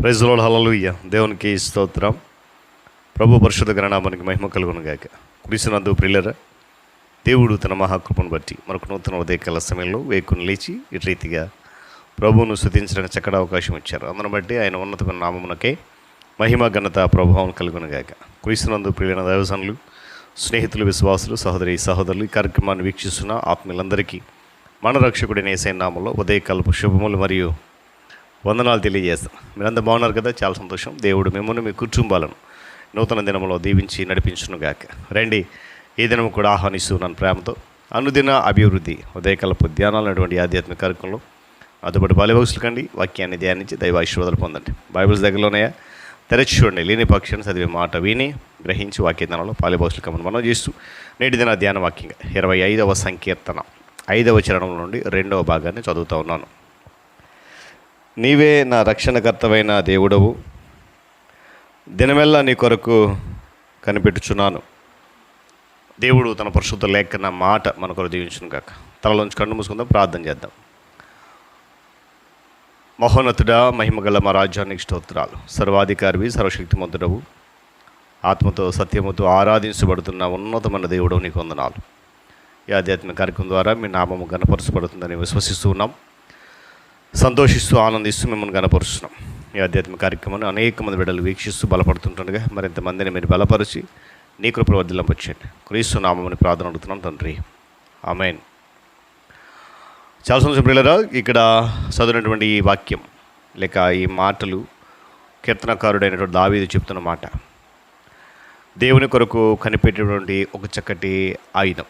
Praise Lord hallelujah దేవునికి స్తోత్రం. ప్రభు పరిశుద్ధ గణనామానికి మహిమ కలుగును గాక కురిసినందు ప్రిల్లర దేవుడు తన మహాకృపను బట్టి మరొక నూతన ఉదయకాల సమయంలో వేకుని లేచి ఇటు రీతిగా ప్రభువును స్థుతించడానికి చక్కడ అవకాశం ఇచ్చారు. అందును బట్టి ఆయన ఉన్నతమైన నామమునకే మహిమ ఘనత ప్రభావం కలుగును గాక కురిసినందు ప్రియులైన దైవసనులు స్నేహితులు విశ్వాసులు సహోదరి సహోదరులు ఈ కార్యక్రమాన్ని వీక్షిస్తున్న ఆత్మీయులందరికీ మన రక్షకుడిని ఏసైన నామంలో ఉదయకాలపు శుభములు మరియు వందనాలు తెలియజేస్తాం. మీరంతా బాగున్నారు కదా? చాలా సంతోషం. దేవుడు మిమ్మల్ని మీ కుటుంబాలను నూతన దినంలో దీవించి నడిపించును గాక రండి ఈ దినం కూడా ఆహ్వానిస్తున్నాను ప్రేమతో. అనుదిన అభివృద్ధి ఉదయకల్ప ధ్యానాలు అనేటువంటి ఆధ్యాత్మిక కార్యక్రమంలో అదుపటి బాల్యభక్తులు కండి. వాక్యాన్ని ధ్యానించి దైవాశీర్వాదాలు పొందండి. బైబిల్స్ దగ్గరలోనే తెరచి చూడండి లేని పక్షాన్ని చదివే మాట విని గ్రహించి వాక్య ధ్యానంలో కమను మనం చేస్తూ నేటి దిన ధ్యాన వాక్యంగా ఇరవై ఐదవ సంకీర్తన ఐదవ చరణం నుండి రెండవ భాగాన్ని చదువుతూ ఉన్నాను. నీవే నా రక్షణకర్తవైన దేవుడవు. దినమెల్లా నీ కొరకు కనిపెట్టుచున్నాను. దేవుడు తన పరిశుద్ధ లేఖన మాట మన కొరకు దీవించును కాక తలలోంచి కన్ను మూసుకుందాం ప్రార్థన చేద్దాం. మహోన్నతుడా మహిమగల మా రాజ్యానికి స్తోత్రాలు. సర్వాధికారివి సర్వశక్తిమంతుడవు. ఆత్మతో సత్యముతో ఆరాధించబడుతున్న ఉన్నతమైన దేవుడు నీకు వందనాలు. ఈ ఆధ్యాత్మిక కార్యక్రమం ద్వారా మీ నామము గణపరచబడుతుందని విశ్వసిస్తున్నాం సంతోషిస్తూ ఆనందిస్తూ మిమ్మల్ని కనపరుస్తున్నాం ఈ ఆధ్యాత్మిక కార్యక్రమాన్ని అనేక మంది బిడ్డలు వీక్షిస్తూ బలపడుతుంటుండగా మరింత మందిని మీరు బలపరిచి నీ కృపల వదిలింపచ్చండి క్రీస్తు నామని ప్రార్థన అడుగుతున్నాం తండ్రి. ఆమెన్. చాలా సంవత్సరం పిల్లరా ఇక్కడ చదివినటువంటి ఈ వాక్యం లేక ఈ మాటలు కీర్తనకారుడైనటువంటి దావీది చెప్తున్న మాట. దేవుని కొరకు కనిపెట్టేటువంటి ఒక చక్కటి ఆయుధం.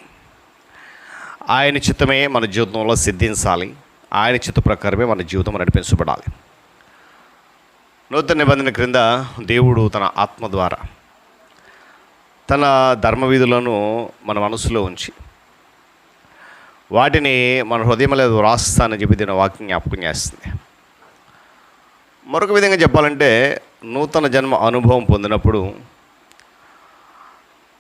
ఆయన చిత్తమే మన జీవితంలో సిద్ధించాలి. ఆయన చిత్త ప్రకారమే మన జీవితం నడిపించబడాలి నూతన నిబంధన క్రింద దేవుడు తన ఆత్మ ద్వారా తన ధర్మవీధులను మన మనసులో ఉంచి వాటిని మన హృదయంలో వ్రాస్తానని చెప్పి దీని వాక్యం జ్ఞాపకం చేస్తుంది. మరొక విధంగా చెప్పాలంటే నూతన జన్మ అనుభవం పొందినప్పుడు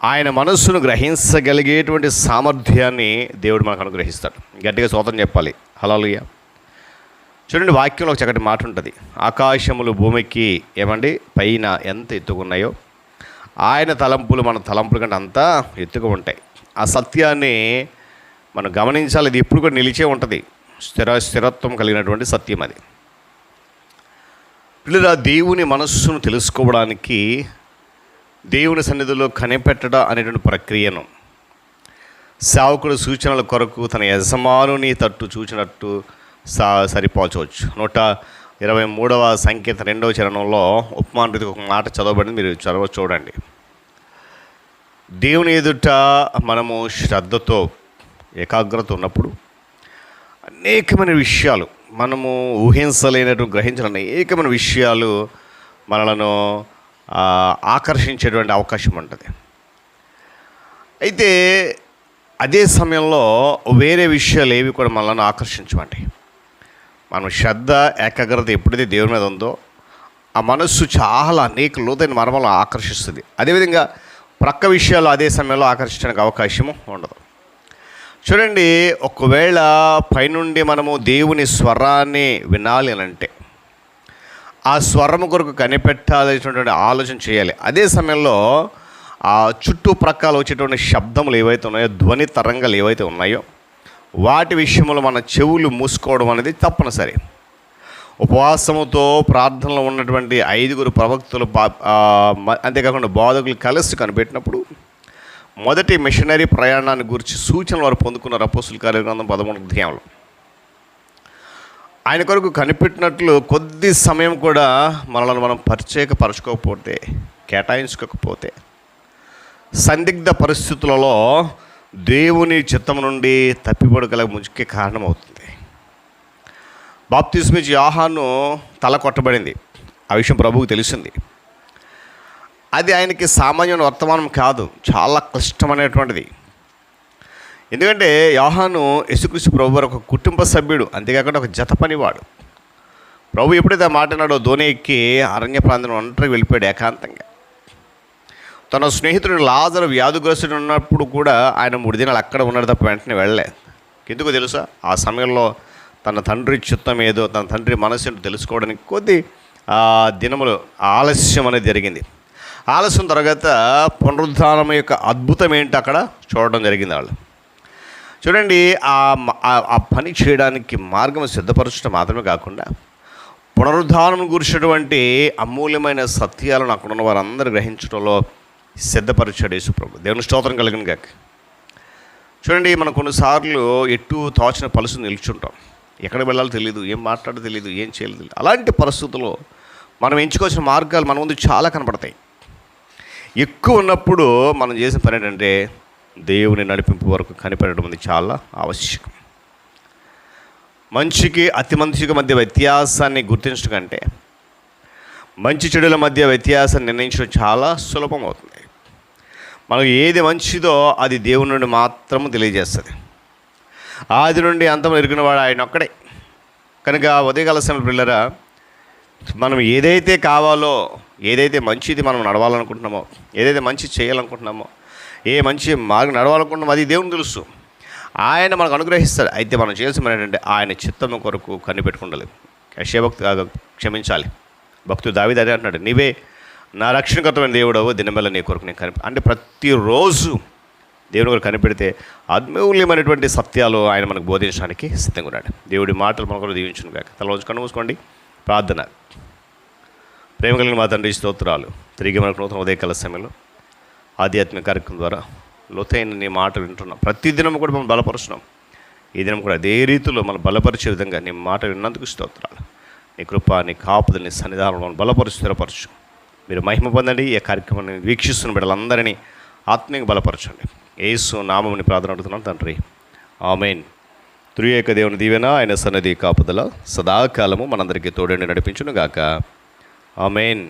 ఆయన మనస్సును గ్రహించగలిగేటువంటి సామర్థ్యాన్ని దేవుడు మనకు అనుగ్రహిస్తాడు. గట్టిగా సోదరం చెప్పాలి. హలాలుయ్య చూడండి వాక్యంలో ఒక చక్కటి మాట ఉంటుంది. ఆకాశములు భూమికి ఏమండి? పైన ఎంత ఎత్తుకున్నాయో ఆయన తలంపులు మన తలంపుల కంటే అంతా ఎత్తుగా ఉంటాయి. ఆ సత్యాన్ని మనం గమనించాలి. ఇది ఎప్పుడు కూడా నిలిచే ఉంటుంది. స్థిర స్థిరత్వం కలిగినటువంటి సత్యం అది. పిల్లల దేవుని మనస్సును తెలుసుకోవడానికి దేవుని సన్నిధిలో కనిపెట్టడ అనేటువంటి ప్రక్రియను సేవకుడు సూచనల కొరకు తన యజమానుని తట్టు చూచినట్టు సా సరిపోచవచ్చు నూట ఇరవై మూడవ సంకేత రెండవ చరణంలో ఉపమాన ఒక మాట చదవబడింది మీరు చదవ చూడండి. దేవుని ఎదుట మనము శ్రద్ధతో ఏకాగ్రత ఉన్నప్పుడు అనేకమైన విషయాలు మనము ఊహించలేనట్టు గ్రహించిన అనేకమైన విషయాలు మనలను ఆకర్షించేటువంటి అవకాశం ఉంటుంది. అయితే అదే సమయంలో వేరే విషయాలు ఏవి కూడా మనల్ని ఆకర్షించమంటాయి. మనం శ్రద్ధ ఏకాగ్రత ఎప్పుడైతే దేవుని మీద ఉందో ఆ మనస్సు చాలా అనేక లోతైన మర్మలను ఆకర్షిస్తుంది. అదేవిధంగా ప్రక్క విషయాలు అదే సమయంలో ఆకర్షించడానికి అవకాశము ఉండదు. చూడండి ఒకవేళ పైనుండి మనము దేవుని స్వరాన్ని వినాలి అని అంటే ఆ స్వరము కొరకు కనిపెట్టాల్సినటువంటి ఆలోచన చేయాలి. అదే సమయంలో ఆ చుట్టూ ప్రక్కల వచ్చేటువంటి శబ్దములు ఏవైతే ఉన్నాయో ధ్వని తరంగాలు ఏవైతే ఉన్నాయో వాటి విషయంలో మన చెవులు మూసుకోవడం అనేది తప్పనిసరి. ఉపవాసముతో ప్రార్థనలో ఉన్నటువంటి ఐదుగురు ప్రవక్తలు అంతేకాకుండా బోధకులు కలిసి కనిపెట్టినప్పుడు మొదటి మిషనరీ ప్రయాణాన్ని గురించి సూచనలు వారు పొందుకున్నారు అపోస్తుల కార్యక్రమం పదమూడు అధ్యాయంలో. ఆయన కొరకు కనిపెట్టినట్లు కొద్ది సమయం కూడా మనల్ని మనం పరిచయపరచుకోకపోతే కేటాయించుకోకపోతే సందిగ్ధ పరిస్థితులలో దేవుని చిత్తం నుండి తప్పిపడగల ముఖ్య కారణమవుతుంది. బాప్తిస్మిచ్ ఆహాను తల కొట్టబడింది. ఆ విషయం ప్రభువుకు తెలిసింది. అది ఆయనకి సామాన్య వర్తమానం కాదు చాలా క్లిష్టమైనటువంటిది. ఎందుకంటే యోహాను యేసుక్రీస్తు ప్రభు వారు ఒక కుటుంబ సభ్యుడు అంతేకాకుండా ఒక జత పనివాడు. ప్రభు ఎప్పుడైతే మాట్లాడాడో ధోని ఎక్కి అరణ్య ప్రాంతం ఒంటరికి వెళ్ళిపోయాడు ఏకాంతంగా. తన స్నేహితుడు లాజర్ వ్యాధిగ్రస్తుడు ఉన్నప్పుడు కూడా ఆయన మూడు దినాలు అక్కడ ఉన్నాడు తప్ప వెంటనే వెళ్ళలేదు ఎందుకు తెలుసా? ఆ సమయంలో తన తండ్రి చిత్తం ఏదో తన తండ్రి మనసును తెలుసుకోవడానికి కొద్ది ఆ దినములు ఆలస్యం అనేది జరిగింది. ఆలస్యం తర్వాత పునరుద్ధానం యొక్క అద్భుతం ఏంటి అక్కడ? చూడడం జరిగింది వాళ్ళు. చూడండి ఆ ఆ- పని చేయడానికి మార్గం సిద్ధపరచడం మాత్రమే కాకుండా పునరుద్ధానం గురించినటువంటి అమూల్యమైన సత్యాలను అక్కడ ఉన్న వారందరూ గ్రహించడంలో సిద్ధపరిచాడు యేసుప్రభు. దేవుని స్తోత్రం కలిగిన గాక. చూడండి మనం కొన్నిసార్లు ఎటు తోచిన పలుసు నిల్చుంటాం. ఎక్కడికి వెళ్ళాలో తెలియదు ఏం మాట్లాడో తెలియదు ఏం చేయాలో తెలియదు అలాంటి పరిస్థితుల్లో మనం ఎంచుకోవాల్సిన మార్గాలు మన ముందు చాలా కనపడతాయి. ఎక్కువ ఉన్నప్పుడు మనం చేసిన పని ఏంటంటే దేవుని నడిపింపు వరకు కనిపెట్టడం అనేది చాలా ఆవశ్యకం. మంచికి అతి మంచికి మధ్య వ్యత్యాసాన్ని గుర్తించడం కంటే మంచి చెడుల మధ్య వ్యత్యాసాన్ని నిర్ణయించడం చాలా సులభం అవుతుంది మనకు ఏది మంచిదో అది దేవుని నుండి మాత్రము తెలియజేస్తుంది. ఆది నుండి అంతం ఎరిగినవాడు ఆయన ఒక్కడే. కనుక ఉదయకాల సమయం పిల్లరా మనం ఏదైతే కావాలో ఏదైతే మంచిది మనం నడవాలనుకుంటున్నామో ఏదైతే మంచి చేయాలనుకుంటున్నామో ఏ మంచి మార్గం నడవాలనుకుంటున్నాం అది దేవుని తెలుసు. ఆయన మనకు అనుగ్రహిస్తాడు. అయితే మనం చేయాల్సిన ఏంటంటే ఆయన చిత్తము కొరకు కనిపెట్టుకుండాలి యశభక్తి క్షమించాలి. భక్తుడు దావిది అదే అంటున్నాడు. నీవే నా రక్షణకర్తమైన దేవుడవు దినమెల్ల నీ కొరకు నేను కనిపి అంటే ప్రతిరోజు దేవుని కొరకు కనిపెడితే అద్మూల్యమైనటువంటి సత్యాలు ఆయన మనకు బోధించడానికి సిద్ధంగా ఉన్నాడు. దేవుడి మాటలు మనకు దీవించును కాక తల రోజు కన్ను మూసుకోండి. ప్రార్థన. ప్రేమ కలిగిన మా తండ్రి స్తోత్రాలు. తిరిగి మనకు నూతన ఉదయకాల సమయంలో ఆధ్యాత్మిక కార్యక్రమం ద్వారా లోతైన నీ మాట వింటున్నాం. ప్రతిదినం కూడా మనం బలపరుస్తున్నాం. ఈ దినం కూడా అదే రీతిలో మనం బలపరిచే విధంగా నీ మాట విన్నందుకు స్తోత్రాలు. నీ కృప నీ కాపుదలు నీ సన్నిధానం మనం బలపరుచు స్థిరపరచు. మీరు మహిమ పొందండి. ఈ కార్యక్రమాన్ని వీక్షిస్తున్న బిడ్డలందరినీ ఆత్మీయ బలపరచండి. ఏసు నామముని ప్రార్థన అడుగుతున్నాం తండ్రి. ఆమెన్. త్రియేక దేవుని దీవెన ఆయన సన్నది కాపుదల సదాకాలము మనందరికీ తోడండి నడిపించును గాక ఆమెన్.